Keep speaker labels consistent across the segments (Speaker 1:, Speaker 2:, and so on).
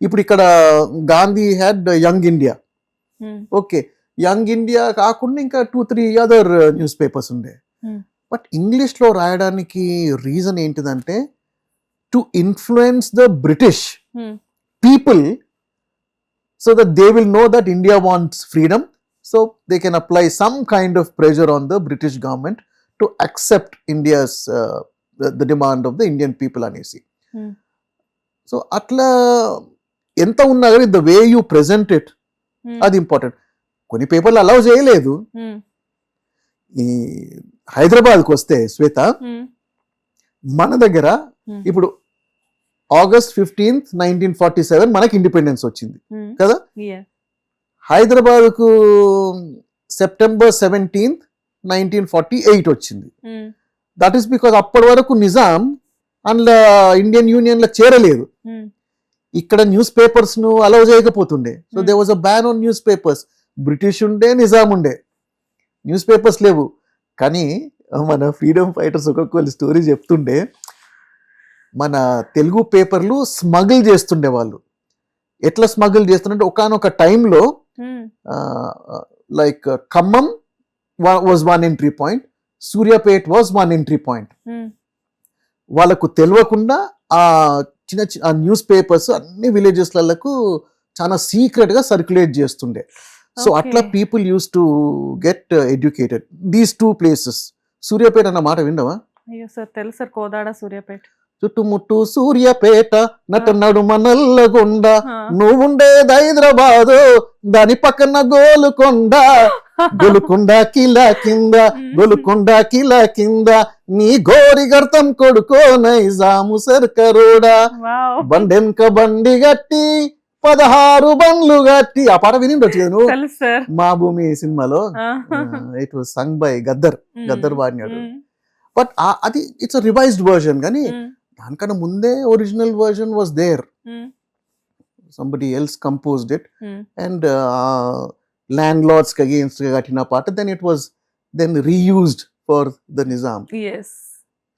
Speaker 1: ఇప్పుడు ఇక్కడ Gandhi had young India okay young India కాకుండా ఇంకా two three other news papers ఉండే.
Speaker 2: Hmm.
Speaker 1: బట్ ఇంగ్లీష్లో రాయడానికి రీజన్ ఏంటిదంటే to influence the British people so that they will know that India wants freedom so they can apply some kind of pressure on the British government to accept India's the demand of the Indian people అనేసి.
Speaker 2: Hmm.
Speaker 1: So అట్లా ఎంత ఉన్నా కానీ the way you present it అది important కొన్ని పేపర్లు allow చేయలేదు.
Speaker 2: ఉమ్,
Speaker 1: ఈ హైదరాబాద్కి వస్తే శ్వేత
Speaker 2: ఉమ్,
Speaker 1: మన దగ్గర
Speaker 2: Hmm.
Speaker 1: ఇప్పుడు August fifteenth nineteen forty seven మనకి ఇండిపెండెన్స్ వచ్చింది. కదా? హైదరాబాద్కు September seventeenth nineteen forty eight వచ్చింది దట్ ఈస్ బికాజ్ అప్పటి వరకు నిజాం అందులో ఇండియన్ యూనియన్లో చేరలేదు. ఇక్కడ న్యూస్ పేపర్స్ను allow చేయకపోతుండే. So. They was a ban on newspapers British ఉండే నిజాం ఉండే. న్యూస్ పేపర్స్ లేవు. కానీ మన ఫ్రీడమ్ ఫైటర్స్ ఒక్కొక్కరు స్టోరీ చెప్తుండే. మన తెలుగు పేపర్లు స్మగుల్ చేస్తుండే వాళ్ళు. ఎట్లా స్మగుల్ చేస్తుండే ఒకనొక టైంలో like Khammam was one entry point Suryapet was one entry point వాళ్ళకు తెలియకుండా ఆ చిన్న చిన్న న్యూస్ పేపర్స్ అన్ని విలేజెస్లకు చాలా సీక్రెట్గా సర్క్యులేట్ చేస్తుండే సో. అట్లా people used to get educated these two places Suryapet అన్న మాట విండవా
Speaker 2: అయ్యో సార్ తెలుసు సార్ కోదాడ సూర్యాపేట
Speaker 1: చుట్టుముట్టు సూర్యాపేట నట. నడుమ నల్లగొండ. నువ్వుండేది హైదరాబాదు దాని పక్కన గోలుకొండ గోలుకొండ కిలా కింద గోలుకొండ కిలా కింద నీ గోరి గర్తం కొడుకో నైజాము సర్కరోడా. బండెంక బండి గట్టి పదహారు బండ్లు గట్టి. ఆ పాట వినిండొచ్చు కదా నువ్వు? మా భూమి సినిమాలో it was sung by Gaddar Gaddar పాడినాడు but అది ఇట్స్ రివైజ్డ్ వర్జన్ కానీ దానికన్నా ముందే original version was there. Somebody else composed it and landlords against కట్టిన పాట then it was then reused for the Nizam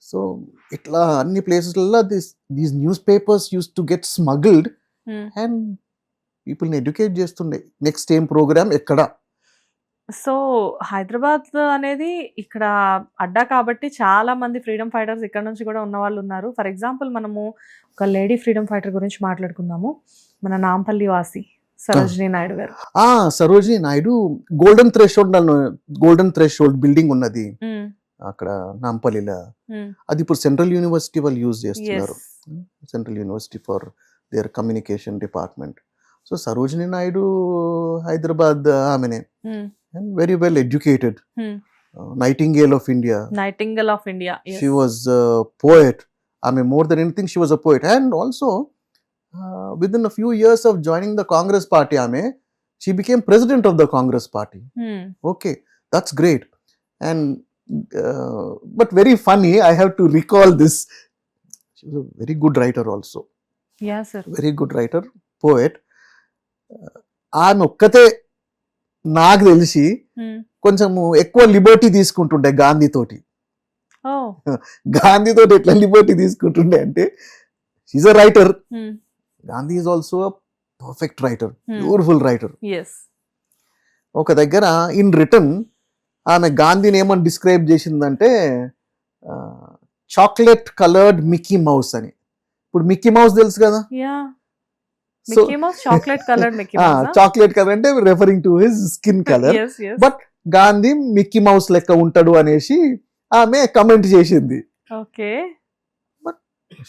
Speaker 1: so ఇట్లా అన్ని ప్లేసెస్లలో this these newspapers used to get smuggled and పీపుల్ని educate చేస్తుండే. Next ఏం ప్రోగ్రామ్ ఎక్కడ?
Speaker 2: So Hyderabad అనేది ఇక్కడ అడ్డా కాబట్టి చాలా మంది ఫ్రీడమ్ ఫైటర్స్ ఇక్కడ నుంచి కూడా ఉన్న వాళ్ళు ఉన్నారు. ఫర్ ఎగ్జాంపుల్ మనము ఒక లేడీ ఫ్రీడమ్ ఫైటర్ గురించి మాట్లాడుకుందాము. మన నాంపల్లి వాసి. సరోజినీ నాయుడు గారు.
Speaker 1: ఆ Sarojini Naidu golden threshold golden threshold building ఉన్నది. అక్కడ నాంపల్లిలో. అది ఇప్పుడు సెంట్రల్ యూనివర్సిటీ వాళ్ళు యూజ్. చేస్తున్నారు. Central university for their communication department. So Sarojini Naidu Hyderabad ఆమెనే. And very well educated. Nightingale of India
Speaker 2: nightingale of India
Speaker 1: she was a poet. I mean, more than anything, she was a poet. And also, uh, within a few years of joining the Congress party, I mean, she became president of the Congress party. Okay, that's great. And uh, but very funny, I have to recall this. She was a very good writer, also.
Speaker 2: Yeah sir
Speaker 1: Very good writer, poet. Uh, ఆమె ఒక్కతే నాకు తెలిసి కొంచెము ఎక్కువ Liberty తీసుకుంటుండే Gandhi తోటి
Speaker 2: ఓ
Speaker 1: గాంధీ తోటి ఎట్లా liberty తీసుకుంటుండే అంటే is a writer Gandhi is also perfect writer beautiful writer ఒక దగ్గర ఇన్ రిటర్న్ ఆమె గాంధీని ఏమని డిస్క్రైబ్ చేసిందంటే చాక్లెట్ కలర్డ్ మిక్కీ మౌస్ అని. ఇప్పుడు మిక్కీ మౌస్ తెలుసు కదా?
Speaker 2: చాక్లెట్ కలర్
Speaker 1: అంటే referring to his skin colour but Gandhi Mickey Mouse లెక్క ఉంటాడు అనేసి ఆమె కమెంట్ చేసింది.
Speaker 2: Okay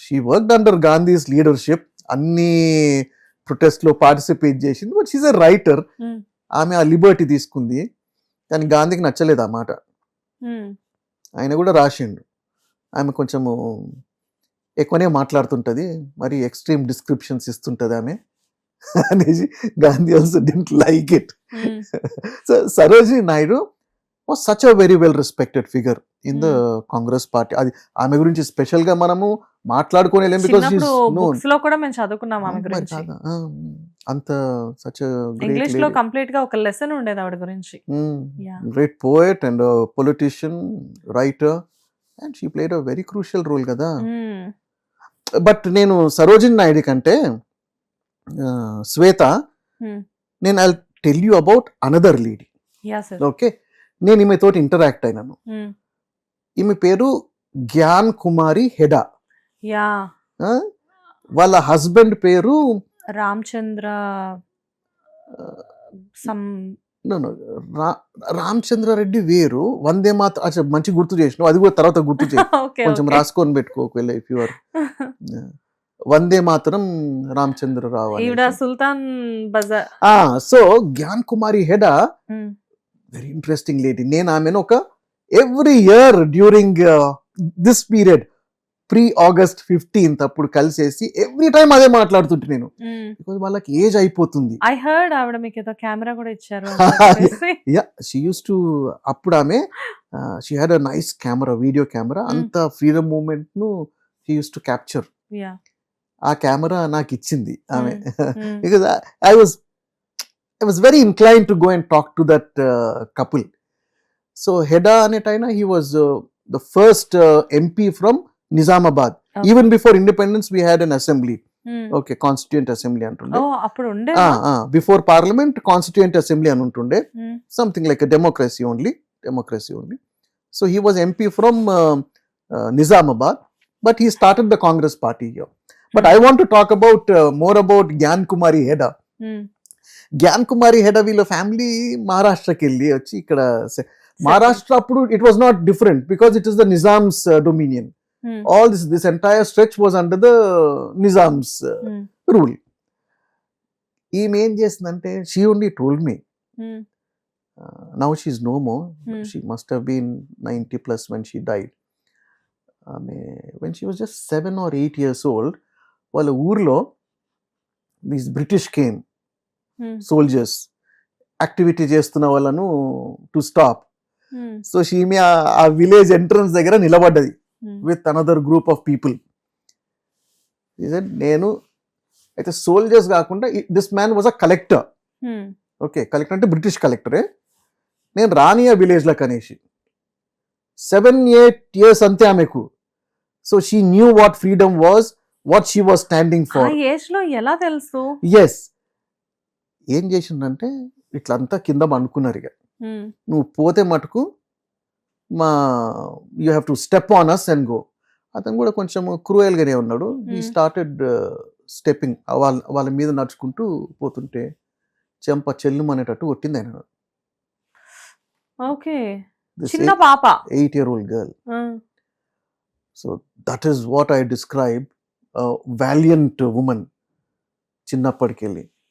Speaker 1: she work under Gandhi's leadership అన్ని ప్రొటెస్ట్లో పార్టిసిపేట్ చేసింది. But she's a writer
Speaker 2: Hmm.
Speaker 1: ఆమె ఆ లిబర్టీ తీసుకుంది. కానీ గాంధీకి నచ్చలేదు ఆ మాట. ఆయన కూడా రాసిండు. ఆమె కొంచెము ఎక్కువనే మాట్లాడుతుంటది. మరి ఎక్స్ట్రీమ్ డిస్క్రిప్షన్స్ ఇస్తుంటది ఆమె. అనేసి Gandhi also didn't like it so Sarojini Naidu was such a very well respected figure in the Congress party అది ఆమె గురించి స్పెషల్గా మనము మాట్లాడుకోలేం
Speaker 2: బికాస్లో కూడా మేము చదువుకున్నాం ఆమె గురించి.
Speaker 1: అంత సచ్
Speaker 2: ఇంగ్లీష్లో కంప్లీట్గా ఒక లెసన్ ఉండేది ఆవిడ గురించి.
Speaker 1: Great poet and politician writer and she played a very crucial role కదా. బట్ నేను సరోజిని నాయుడు కంటే శ్వేత
Speaker 2: Hmm.
Speaker 1: నేను I tell you about another lady okay నేను ఈమె తోటి ఇంటరాక్ట్ అయినాను. ఈమె పేరు జ్ఞాన్ కుమారి హెడా? వాళ్ళ హస్బెండ్ పేరు
Speaker 2: రామచంద్ర సమ్
Speaker 1: no, no, రా- రామచంద్రారెడ్డి వేరు. వందే మాత్రం మంచి గుర్తు చేసినావు. అది కూడా తర్వాత గుర్తు చేయి. కొంచెం రాసుకొని పెట్టుకో ఒకవేళ ఇఫ్ యువర్ వందే మాత్రం Ramachandra Rao
Speaker 2: Sultan Bazar.
Speaker 1: So Gyan Kumari Heda very interesting lady నేను ఆమెను ఒక every year during this period pre August fifteenth అప్పుడు కలిసేసి ఎవ్రీ టైం అదే మాట్లాడుతుంటే నేను. బికాజ్ వాళ్ళకి ఏజ్ అయిపోతుంది.
Speaker 2: ఐ హర్డ్ ఆవిడ మీకు ఏదో కెమెరా కూడా ఇచ్చారు.
Speaker 1: యా షీ యూస్ టు అప్పుడు ఆమె she had a nice camera video camera. అంత ఫ్రీడమ్ మూమెంట్ను షీ యూస్ టు క్యాప్చర్. ఆ కెమెరా నాకు ఇచ్చింది ఆమె. Because I was I was very incline to go and talk to that couple so Heda అనేటైనా he was the first MP from Nizamabad. Even before independence we had an assembly
Speaker 2: Mm.
Speaker 1: Okay constituent assembly అంటుండే before parliament constituent assembly అని ఉంటుండే
Speaker 2: Mm.
Speaker 1: something like a democracy only democracy only so he was mp from uh, uh, nizamabad but he started the congress party here but i want to talk Gyan Kumari Heda వీళ్ళ family మహారాష్ట్రకి వెళ్ళి వచ్చి ఇక్కడ మహారాష్ట్ర అప్పుడు it was not different because it is the Nizam's dominion all this this entire stretch was under the Nizam's rule ఈమె ఏం చేసిందంటే she only told me she's no more.
Speaker 2: Hmm.
Speaker 1: She must have been 90 plus when she died. ఆమె when she was just seven or eight years old, వాళ్ళ ఊర్లో these British came soldiers activity చేస్తున్న వాళ్ళను to stop so షీమే ఆ village entrance దగ్గర నిలబడ్డది. With another group of people నేను అయితే soldiers కాకుండా this man was a collector okay collector అంటే బ్రిటిష్ కలెక్టరే నేను రాని ఆ విలేజ్లకు అనేసి. సెవెన్ ఎయిట్ ఇయర్స్ అంతే ఆమెకు. So she knew what freedom was what she was standing for
Speaker 2: ఏజ్లో ఎలా తెలుసు?
Speaker 1: ఎస్ ఏం చేసిందంటే ఇట్లంతా కింద అనుకున్నారు ఇక. నువ్వు పోతే మటుకు మా you have to step on us and go అతను కూడా కొంచెం క్రూయల్గానే ఉన్నాడు. ఈ. స్టార్టెడ్ స్టెప్పింగ్ వాళ్ళ వాళ్ళ మీద నడుచుకుంటూ పోతుంటే చెంప చెల్లుం అనేటట్టు కొట్టింది ఆయన.
Speaker 2: ఓకే. చిన్న పాప.
Speaker 1: Eight year old girl. So that is what I describe valiant women చిన్నప్పటికెళ్ళి.